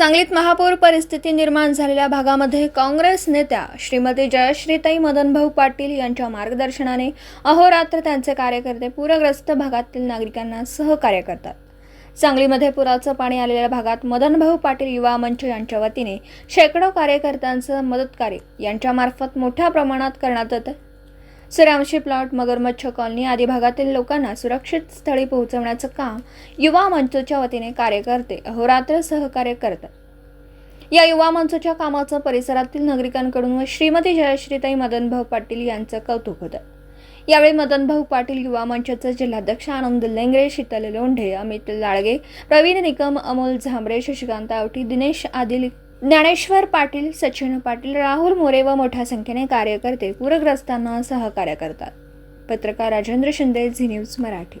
सांगलीत महापौर परिस्थिती निर्माण झालेल्या भागामध्ये काँग्रेस नेत्या श्रीमती जयश्रीताई मदनभाऊ पाटील यांच्या मार्गदर्शनाने अहोरात्र त्यांचे कार्यकर्ते पूरग्रस्त भागातील नागरिकांना सहकार्य करतात. सांगलीमध्ये पुराचं पाणी आलेल्या भागात मदनभाऊ पाटील युवा मंच यांच्या वतीने शेकडो कार्यकर्त्यांचं मदतकार्य यांच्यामार्फत मोठ्या प्रमाणात करण्यात येतं. सुरामशी प्लॉट मगरमच्छ कॉलनी आदी भागातील लोकांना सुरक्षित स्थळी पोहोचवण्याचं काम युवा मंचच्या वतीने कार्यकर्ते अहोरात्र सहकार्य करतात. या युवा मंचच्या कामाचं परिसरातील नागरिकांकडून व श्रीमती जयश्रीताई मदनभाऊ पाटील यांचं कौतुक होतं. यावेळी मदनभाऊ पाटील युवा मंचाचे जिल्हाध्यक्ष आनंद लेंगरे शीतल लोंढे अमित लाळगे प्रवीण निकम अमोल झांबरे शशिकांत आवटी दिनेश आदिल ज्ञानेश्वर पाटील सचिन पाटील राहुल मोरे व मोठ्या संख्येने कार्यकर्ते पूरग्रस्तांना सहकार्य करतात. पत्रकार राजेंद्र शिंदे झी न्यूज मराठी.